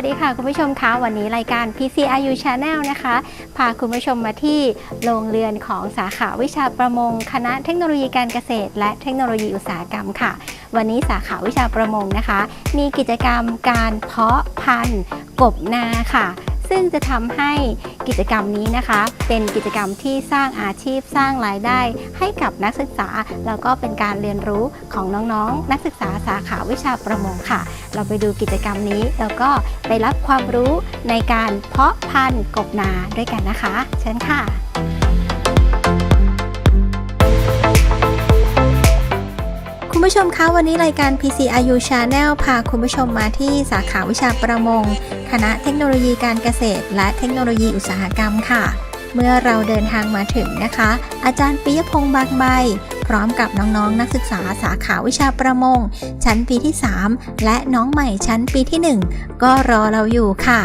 วัสดีค่ะคุณผู้ชมคะวันนี้รายการ PCRU Channel นะคะ พาคุณผู้ชมมาที่โรงเรือนของสาขาวิชาประมง คณะเทคโนโลยีการเกษตร และเทคโนโลยีอุตสาหกรรมค่ะ วันนี้สาขาวิชาประมงนะคะ มีกิจกรรมการเพาะพันธุ์กบนาค่ะ ซึ่งจะทำให้กิจกรรมนี้นะคะ เป็นกิจกรรมที่สร้างอาชีพสร้างรายได้ ให้กับนักศึกษา แล้วก็เป็นการเรียนรู้ของน้องๆ นักศึกษาสาขาวิชาประมงค่ะ เราไปดูกิจกรรมนี้แล้วก็ไปรับความรู้ในการเพาะพันธุ์กบนาด้วยกันนะคะ เชิญค่ะ คุณผู้ชมคะวันนี้รายการ PCRU Channel พาคุณผู้ชมมาที่สาขาวิชาประมง คณะเทคโนโลยีการเกษตร และเทคโนโลยีอุตสาหกรรมค่ะ เมื่อเราเดินทางมาถึงนะคะ อาจารย์ปิยพงษ์บางใบ พร้อมกับน้องๆนักศึกษาสาขาวิชาประมง ชั้นปีที่ 3 และน้องใหม่ชั้นปีที่ 1 ก็รอเราอยู่ค่ะ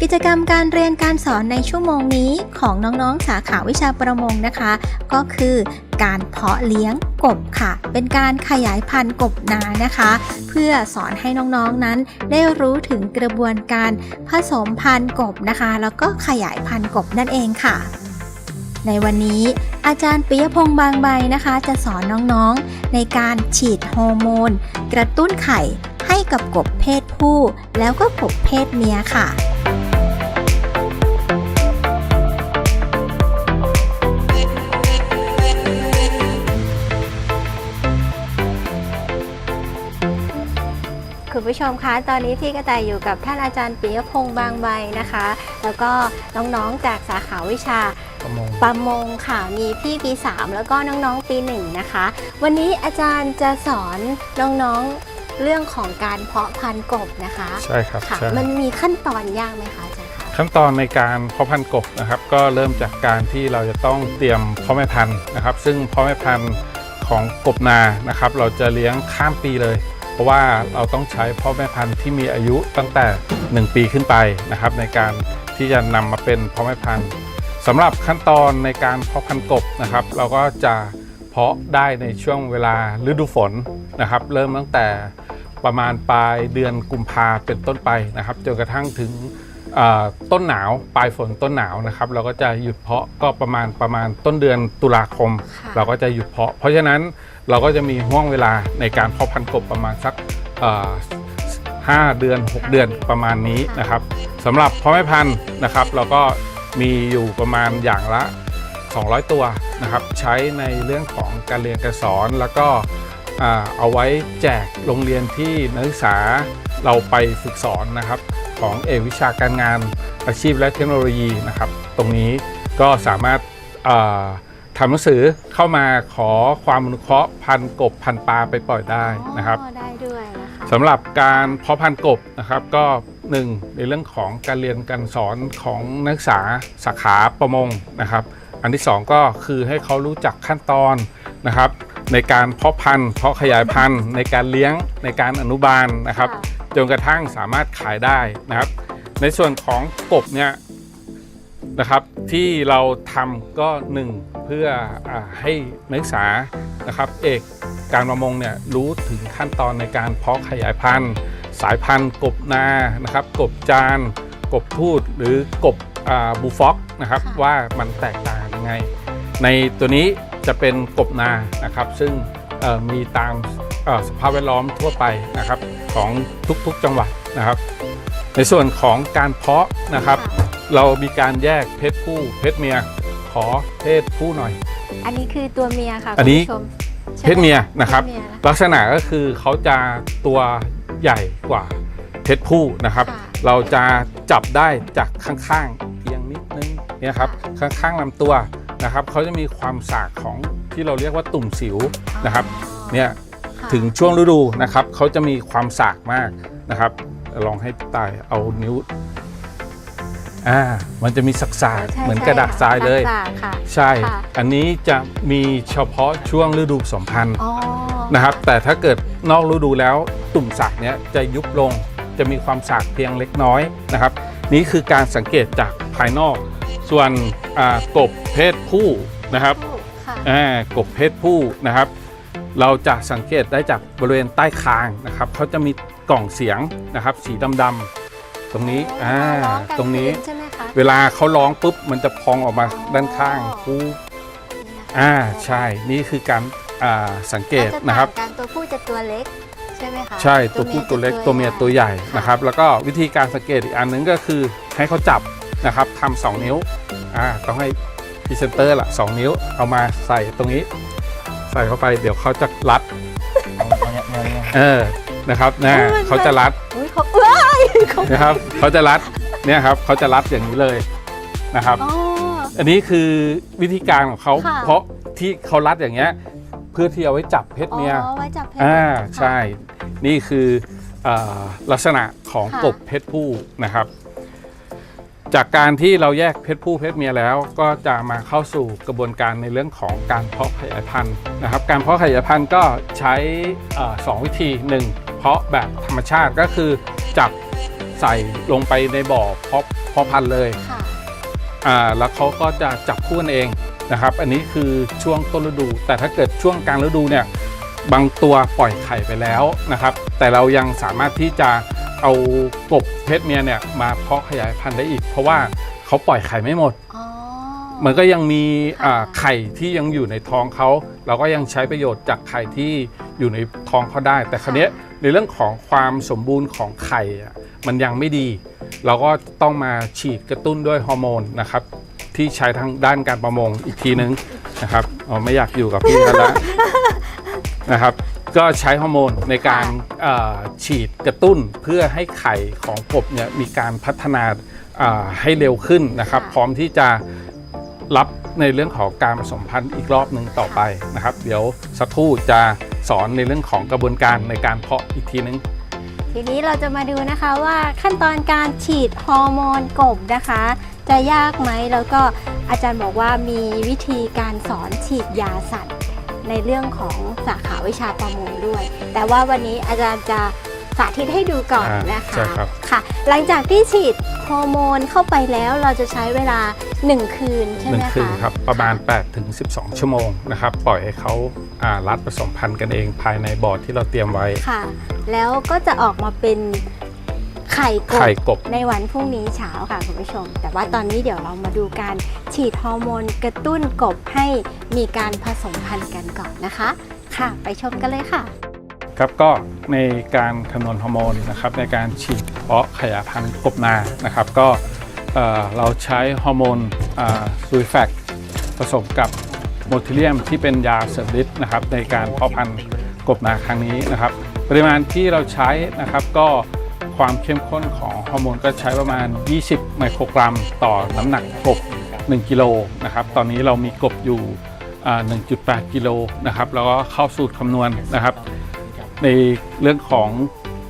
กิจกรรมการเรียนการสอนในชั่วโมงนี้ของน้องๆ สาขาวิชาประมงนะคะ ก็คือการเพาะเลี้ยง กบค่ะ เป็นการขยายพันธุ์กบนานะคะ เพื่อสอนให้น้องๆนั้นได้รู้ถึงกระบวนการผสมพันธุ์กบนะคะ แล้วก็ขยายพันธุ์กบนั่นเองค่ะ ในวันนี้อาจารย์ปิยพงษ์บางใบนะคะ จะสอนน้องๆ ในการฉีดฮอร์โมน กระตุ้นไข่ให้กับกบเพศผู้ แล้วก็กบเพศเมียค่ะ ผู้ชมคะตอนนี้พี่กระต่ายอยู่กับท่านอาจารย์ปิยพงษ์บางใบนะคะ แล้วก็น้องๆจากสาขาวิชาประมงประมงค่ะมีพี่ปี3แล้วก็น้องๆปี1นะคะ วันนี้อาจารย์จะสอนน้องๆเรื่องของการเพาะพันธุ์กบนะคะใช่ครับค่ะใช่มันมีขั้นตอนยากไหมคะอาจารย์คะ ขั้นตอนในการเพาะพันธุ์กบนะครับ ก็เริ่มจากการที่เราจะต้องเตรียมพ่อแม่พันธุ์นะครับ ซึ่งพ่อแม่พันธุ์ของกบนานะครับ เราจะเลี้ยงข้ามปีเลย เพราะว่าเราต้องใช้พ่อแม่พันธุ์ที่มีอายุตั้งแต่ 1 ปีขึ้นไปนะครับ ในการที่จะนำมาเป็นพ่อแม่พันธุ์สำหรับขั้นตอนในการเพาะพันธุ์กบนะครับ เราก็จะเพาะได้ในช่วงเวลาฤดูฝนนะครับ เริ่มตั้งแต่ประมาณปลายเดือนกุมภาเป็นต้นไปนะครับจนกระทั่งถึงเอ่อต้นหนาวปลายฝนต้นหนาวนะครับเราก็จะหยุดเพาะก็ประมาณประมาณต้นเดือนตุลาคมค่ะเราก็จะหยุดเพาะ เพราะฉะนั้น เราก็จะมีห่วงเวลาในการเพาะพันธุ์กบประมาณสักห้าเดือน 6 เดือนประมาณนี้นะครับสำหรับพ่อแม่พันธุ์นะครับ เราก็มีอยู่ประมาณอย่างละ 200 ตัวนะครับ ใช้ในเรื่องของการเรียนการสอนแล้วก็เอาไว้แจกโรงเรียนที่นักศึกษาเราไปฝึกสอนนะครับ ของเอกวิชาการงานอาชีพและเทคโนโลยีนะครับ ตรงนี้ก็สามารถ ทำหนังสือเข้ามาขอความอนุเคราะห์พันกบพันปลาไปปล่อยได้นะครับอ๋อได้ด้วยนะคะสำหรับการเพาะพันธุ์กบนะครับก็หนึ่งในเรื่องของการเรียนการสอนของนักศึกษาสาขาประมงนะครับ อันที่สองก็คือให้เขารู้จักขั้นตอนนะครับ ในการเพาะพันธุ์เพาะขยายพันธุ์ ในการเลี้ยงในการอนุบาลนะครับค่ะจนกระทั่งสามารถขายได้นะครับ ในส่วนของกบเนี่ยนะครับที่เราทำก็หนึ่ง เพื่ออาให้นักศึกษานะครับเอกการประมงเนี่ยรู้ถึงขั้นตอนในการเพาะขยายพันธุ์ สายพันธุ์ กบนานะครับ กบจาน กบพูดหรือกบบูฟ็อกนะครับค่ะว่ามันแตกต่างยังไง ในตัวนี้จะเป็นกบนานะครับ ซึ่งเอ่อมีตามเอ่อสภาพแวดล้อมทั่วไปนะครับของทุกๆจังหวัดนะครับ ในส่วนของการเพาะนะครับค่ะเรามีการแยกเพศผู้เพศเมียข อเพศผู้หน่อย อันนี้คือตัวเมียค่ะอันนี้ คุณผู้ชมใช่เพศเมียไหนะครับ เพศเมียนะ ลักษณะก็คือเขาจะตัวใหญ่กว่าเพศผู้นะครับ ค่ะเราจะจับได้จากข้างๆเพียงนิดนึงเนี่ยครับข้างๆลำตัวนะครับเขาจะมีความสากของที่เราเรียกว่าตุ่มสิวนะครับเนี่ยค่ะถึงช่วงฤดูนะครับเขาจะมีความสากมากนะครับลองให้พี่ตายเอานิ้ว อ่ามันจะมีสักสากใช่เหมือนใช่กระดาษทรายเลยกระดษค่ะใช่ค่ะอันนี้จะมีเฉพาะช่วงฤดูผสมพันธุ์อ๋อนะครับ แต่ถ้าเกิดนอกฤดูแล้วตุ่มสากเนี้ยจะยุบลงจะมีความสากเพียงเล็กน้อยนะครับ นี่คือการสังเกตจากภายนอก ส่วนอ่ากบเพศผู้นะครับค่ะอ่ากบเพศผู้นะครับ เราจะสังเกตได้จากบริเวณใต้คางนะครับเขาจะมีกล่องเสียงนะครับ สีดำรงนี้อ่าร้องกลาตรงนี้คืใช่ไหมคะ เวลาเขาร้องปุ๊บมันจะพองออกมาด้านข้างอ๋อปุ๊บนี่นะคะอ่าใช่นี่คือการอ่าสังเกตก็จนะครับต่างกันตัวผู้จะตัวเล็กใช่ไหมคะใช่ตัวผู้ตัวเล็กตัวเมียตัวใหญ่นะครับ แล้วก็วิธีการสังเกตอีกอันหนึงก็คือให้เขาจับนะครับทำสองนิ้วอ่าต้องให้พรีเซนเตอร์ละสองนิ้วเอามาใส่ตรงนี้ ใส่เข้าไปเดี๋ยวเขาจะรัดเอาเนี่ยเนี่ยเนี่ยเออนะครับนะโอ้ยมันเขาจะรัดอุ้ยเขาเอ้ยเขานะครับเขาจะรัด เนี่ยครับเขาจะรัดอย่างนี้เลยนะครับ อ๋อ อันนี้คือวิธีการของเขาค่ะ เพราะที่เขารัดอย่างเงี้ยเพื่อที่เอาไว้จับเพชรเมียอ๋อไว้จับเพชรอ่าค่ะใช่นี่คือเออลักษณะของค่ะ กบเพชรผู้นะครับ จากการที่เราแยกเพชรผู้เพชรเมียแล้ว ก็จะมาเข้าสู่กระบวนการในเรื่องของการเพาะขยายพันธุ์นะครับ การเพาะขยายพันธุ์ก็ใช้เอ่อสองวิธีหนึ่งเพาะแบบธรรมชาติก็คือจับ ใส่ลงไปในบ่อเพาะเพาะพันธุ์เลยค่ะอ่าแล้วเขาก็จะจับคู่กันเองนะครับ อันนี้คือช่วงต้นฤดู แต่ถ้าเกิดช่วงกลางฤดูเนี่ยบางตัวปล่อยไข่ไปแล้วนะครับ แต่เรายังสามารถที่จะเอากบเพศเมียเนี่ยมาเพาะขยายพันธุ์ได้อีก เพราะว่าเขาปล่อยไข่ไม่หมด อ๋อ มันก็ยังมีค่ะอ่าไข่ที่ยังอยู่ในท้องเขาเราก็ยังใช้ประโยชน์จากไข่ที่อยู่ในท้องเขาได้ แต่คราวเนี้ยในเรื่องของความสมบูรณ์ของไข่อะ มันยังไม่ดี เราก็ต้องมาฉีดกระตุ้นด้วยฮอร์โมนนะครับ ที่ใช้ทางด้านการประมงอีกทีนึงนะครับอ๋อไม่อยากอยู่กับพี่แล้วละนะครับ ก็ใช้ฮอร์โมนในการเอ่อฉีดกระตุ้นเพื่อให้ไข่ของกบเนี่ยมีการพัฒนาอ่าให้เร็วขึ้นนะครับค่ะพร้อมที่จะรับในเรื่องของการผสมพันธุ์อีกรอบหนึ่งต่อไปนะครับ เดี๋ยวสักครู่จะสอนในเรื่องของกระบวนการในการเพาะอีกทีนึง ทีนี้เราจะมาดูนะคะว่าขั้นตอนการฉีดฮอร์โมนกบนะคะ จะยากไหมแล้วก็อาจารย์บอกว่ามีวิธีการสอนฉีดยาสัตว์ ในเรื่องของสาขาวิชาประมงด้วย แต่ว่าวันนี้อาจารย์จะ สาธิตให้ดูก่อนอ่านนะคะใช่ครับค่ะ หลังจากที่ฉีดฮอร์โมนเข้าไปแล้วเราจะใช้เวลา 1 คืนใช่หไหนึ่มงคืนคะครับ ประมาณ 8 ถึง 12 ชั่วโมงนะครับ ปล่อยให้เขาอ่ารัดผสมพันธุ์กันเองภายในบ่อที่เราเตรียมไว้ค่ะ แล้วก็จะออกมาเป็นไข่กบไข่กบในวันพรุ่งนี้เช้าค่ะคุณผู้ชม แต่ว่าตอนนี้เดี๋ยวเรามาดูการฉีดฮอร์โมนกระตุ้นกบให้มีการผสมพันธุ์กันก่อนนะคะ ค่ะ ไปชมกันเลยค่ะ ครับก็ในการคำนวณฮอร์โมนนะครับในการฉีดเพาะขยายพันธุ์กบนานะครับก็เราใช้ฮอร์โมนซูริแฟกผสมกับโมทิเลียมที่เป็นยาเสริมฤทธิ์นะครับในการเพาะพันธุ์กบนาครั้งนี้นะครับ ปริมาณที่เราใช้นะครับก็ความเข้มข้นของฮอร์โมนก็ใช้ประมาณ 20 ไมโครกรัม ต่อน้ำหนักกบ 1 กิโลนะครับ ตอนนี้เรามีกบอยู่อ่า1.8 กิโลนะครับ แล้วก็เข้าสูตรคำนวณนะครับ ในเรื่องของ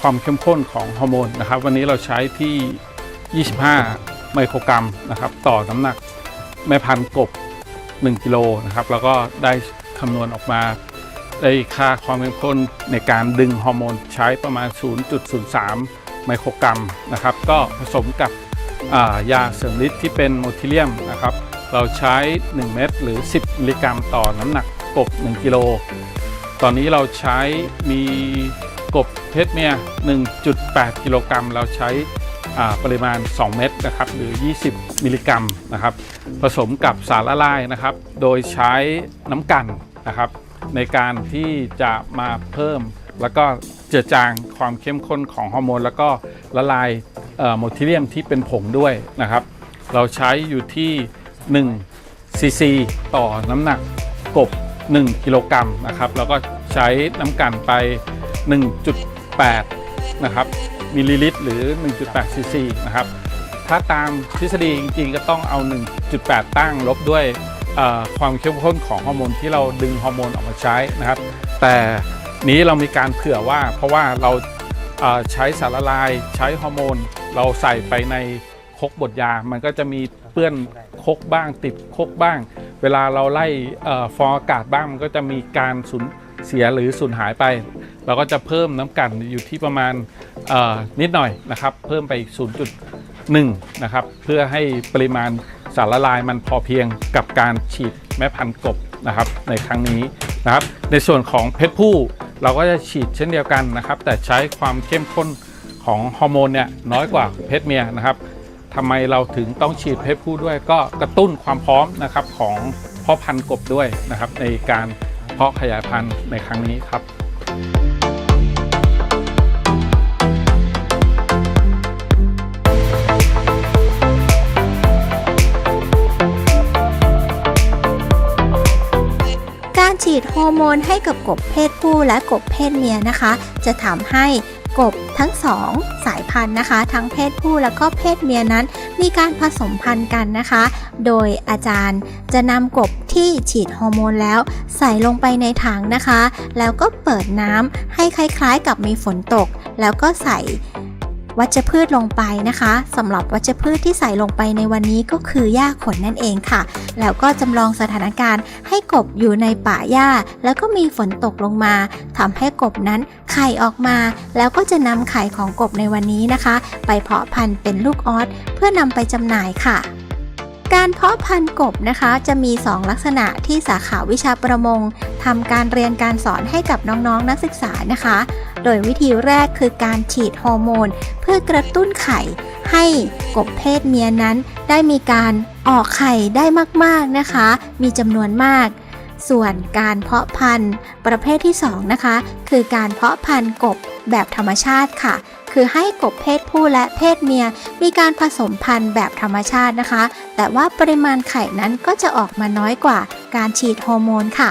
ความเข้มข้นของฮอร์โมนนะครับ วันนี้เราใช้ที่ 25 ไมโครกรัมนะครับ ต่อน้ำหนักแม่พันธุ์กบ 1 กิโลนะครับ แล้วก็ได้คำนวณออกมาได้ค่าความเข้มข้นในการดึงฮอร์โมนใช้ประมาณ 0.03 ไมโครกรัมนะครับ ก็ผสมกับายาเสริมฤทธิ์ที่เป็นโมทิเลียมนะครับ เราใช้ 1 เม็ดหรือ 10 มิลลิกรัมต่อน้ำหนักกบ 1 กิโล ตอนนี้เราใช้มีกบเพชรเมีย1.8 กิโลกรัมเราใช้ปริมาณ 2 เม็ดนะครับ หรือ 20 มิลลิกรัมนะครับ ผสมกับสารละลายนะครับ โดยใช้น้ำกันนะครับ ในการที่จะมาเพิ่ม แล้วก็เจือจางความเข้มข้นของฮอร์โมน แล้วก็ละลายโมทิเลียมที่เป็นผงด้วยนะครับ เราใช้อยู่ที่ 1 ซีซี ต่อน้ำหนักกบ 1 กิโลกรัมนะครับแล้วก็ใช้น้ำกันไป 1.8 นะครับมิลลิลิตรหรือ 1.8 ซีซีนะครับถ้าตามทฤษฎีจริงๆ ก็ต้องเอา 1.8 ตั้งลบด้วยความเข้มข้นของฮอร์โมนที่เราดึงฮอร์โมนออกมาใช้นะครับ แต่นี้เรามีการเผื่อว่าเพราะว่าเราใช้สารละลายใช้ฮอร์โมน เราใส่ไปในคกบดยา มันก็จะมีเปื้อนคกบ้างติดคกบ้าง เวลาเราไล่ฟองอากาศบ้างมันก็จะมีการสูญเสียหรือสูญหายไป เราก็จะเพิ่มน้ำกันอยู่ที่ประมาณนิดหน่อยนะครับ เพิ่มไป 0.1 นะครับ เพื่อให้ปริมาณสารละลายมันพอเพียงกับการฉีดแม่พันกบนะครับในครั้งนี้นะครับในส่วนของเพชรผู้เราก็จะฉีดเช่นเดียวกันนะครับ แต่ใช้ความเข้มข้นของฮอร์โมนเนี่ยน้อยกว่าเพศเมียนะครับ ทำไมเราถึงต้องฉีดเพศผู้ด้วย ก็กระตุ้นความพร้อมนะครับของพ่อพันธุ์กบด้วยนะครับ ในการเพาะขยายพันธุ์ในครั้งนี้ครับการฉีดฮอร์โมนให้กับกบเพศผู้และกบเพศเมียนะคะ จะทำให้ กบทั้งสองสายพันธุ์นะคะ ทั้งเพศผู้และก็เพศเมียนั้น มีการผสมพันธุ์กันนะคะ โดยอาจารย์จะนำกบที่ฉีดฮอร์โมนแล้ว ใส่ลงไปในถังนะคะ แล้วก็เปิดน้ำให้คล้ายๆ กับมีฝนตก แล้วก็ใส่ วัชพืชลงไปนะคะสำหรับวัชพืชที่ใส่ลงไปในวันนี้ก็คือหญ้าขนนั่นเองค่ะ แล้วก็จำลองสถานการณ์ให้กบอยู่ในป่าหญ้า แล้วก็มีฝนตกลงมาทำให้กบนั้นไข่ออกมา แล้วก็จะนำไข่ของกบในวันนี้นะคะ ไปเพาะพันธุ์เป็นลูกออสเพื่อนำไปจำหน่ายค่ะการเพาะพันธุ์กบนะคะจะมี 2 ลักษณะที่สาขาวิชาประมงทำการเรียนการสอนให้กับน้องๆนนักศึกษานะคะ โดยวิธีแรกคือการฉีดฮอร์โมน เพื่อกระตุ้นไข่ ให้กบเพศเมียนั้นได้มีการออกไข่ได้มากๆนะคะ มีจำนวนมาก ส่วนการเพาะพันธุ์ประเภทที่ 2 นะคะ คือการเพาะพันธุ์กบแบบธรรมชาติค่ะคือให้กบเพศผู้และเพศเมียมีการผสมพันธุ์แบบธรรมชาตินะคะ แต่ว่าปริมาณไข่นั้นก็จะออกมาน้อยกว่าการฉีดฮอร์โมนค่ะ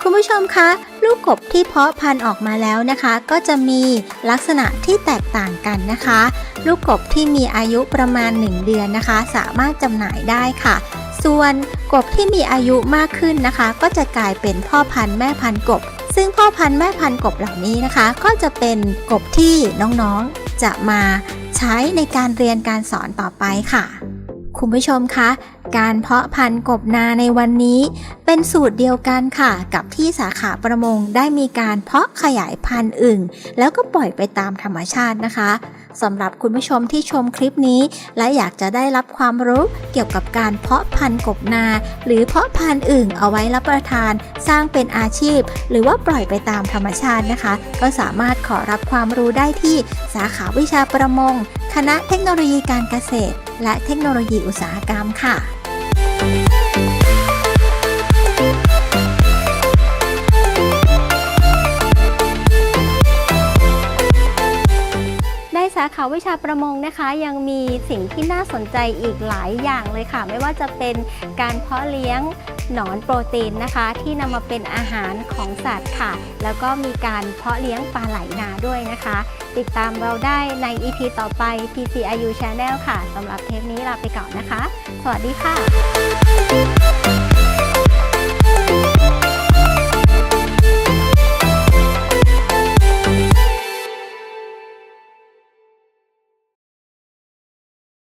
คุณผู้ชมคะ ลูกกบที่เพาะพันธุ์ออกมาแล้วนะคะ ก็จะมีลักษณะที่แตกต่างกันนะคะ ลูกกบที่มีอายุประมาณ 1 เดือนนะคะ สามารถจำหน่ายได้ค่ะส่วนกบที่มีอายุมากขึ้นนะคะ ก็จะกลายเป็นพ่อพันธุ์แม่พันธุ์กบ ซึ่งพ่อพันธุ์แม่พันธุ์กบเหล่านี้นะคะ ก็จะเป็นกบที่น้องๆจะมาใช้ในการเรียนการสอนต่อไปค่ะ คุณผู้ชมคะการเพาะพันธุ์กบนาในวันนี้ เป็นสูตรเดียวกันค่ะ กับที่สาขาประมงได้มีการเพาะขยายพันธุ์อึ่ง แล้วก็ปล่อยไปตามธรรมชาตินะคะสำหรับคุณผู้ชมที่ชมคลิปนี้ และอยากจะได้รับความรู้เกี่ยวกับการเพาะพันธุ์กบนา หรือเพาะพันธุ์อึ่งเอาไว้รับประทาน สร้างเป็นอาชีพ หรือว่าปล่อยไปตามธรรมชาตินะคะ ก็สามารถขอรับความรู้ได้ที่สาขาวิชาประมง คณะเทคโนโลยีการเกษตร และเทคโนโลยีอุตสาหกรรมค่ะาขาวิชาประมงนะคะ ยังมีสิ่งที่น่าสนใจอีกหลายอย่างเลยค่ะ ไม่ว่าจะเป็นการเพาะเลี้ยงหนอนโปรตีนนะคะ ที่นำมาเป็นอาหารของสัตว์ค่ะ แล้วก็มีการเพาะเลี้ยงปลาไหลนาด้วยนะคะ ติดตามเราได้ใน EP ต่อไป PCIU Channel ค่ะสำหรับเทปนี้ลาไปก่อนนะคะ สวัสดีค่ะ